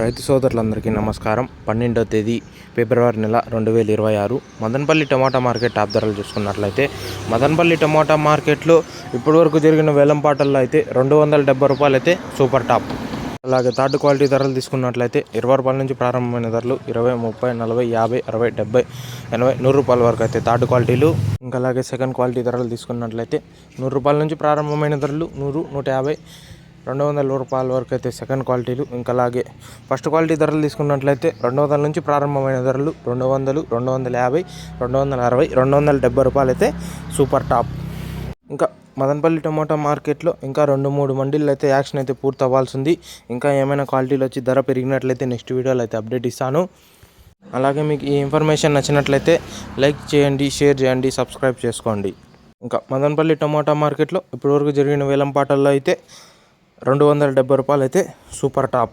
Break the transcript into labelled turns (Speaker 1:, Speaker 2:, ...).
Speaker 1: రైతు సోదరులందరికీ నమస్కారం. పన్నెండవ తేదీ ఫిబ్రవరి నెల రెండు వేల ఇరవై ఆరు. మదనపల్లి టమాటా మార్కెట్ టాప్ ధరలు చూసుకున్నట్లయితే మదనపల్లి టమాటా మార్కెట్లో ఇప్పటివరకు జరిగిన వేలంపాటల్లో అయితే రెండు వందల డెబ్బై రూపాయలు అయితే సూపర్ టాప్. అలాగే థర్డ్ క్వాలిటీ ధరలు తీసుకున్నట్లయితే ఇరవై రూపాయల నుంచి ప్రారంభమైన ధరలు ఇరవై ముప్పై నలభై యాభై అరవై డెబ్బై ఎనభై నూరు రూపాయల వరకు అయితే థర్డ్ క్వాలిటీలు. ఇంకా అలాగే సెకండ్ క్వాలిటీ ధరలు తీసుకున్నట్లయితే నూరు రూపాయల నుంచి ప్రారంభమైన ధరలు నూరు నూట యాభై రెండు వందల రూపాయల వరకు అయితే సెకండ్ క్వాలిటీలు. ఇంకా అలాగే ఫస్ట్ క్వాలిటీ ధరలు తీసుకున్నట్లయితే రెండు వందల నుంచి ప్రారంభమైన ధరలు రెండు వందలు రెండు వందల యాభై రెండు వందల అరవై రెండు వందల డెబ్బై రూపాయలు అయితే సూపర్ టాప్. ఇంకా మదనపల్లి టమోటా మార్కెట్లో ఇంకా రెండు మూడు మండీలు అయితే యాక్షన్ అయితే పూర్తి అవ్వాల్సింది ఇంకా ఏమైనా క్వాలిటీలు వచ్చి ధర పెరిగినట్లయితే నెక్స్ట్ వీడియోలో అయితే అప్డేట్ ఇస్తాను. అలాగే మీకు ఈ ఇన్ఫర్మేషన్ నచ్చినట్లయితే లైక్ చేయండి షేర్ చేయండి సబ్స్క్రైబ్ చేసుకోండి. ఇంకా మదనపల్లి టమోటా మార్కెట్లో ఇప్పటివరకు జరిగిన వేలం పాటల్లో అయితే రెండు వందల డెబ్బై రూపాయలు అయితే సూపర్ టాప్.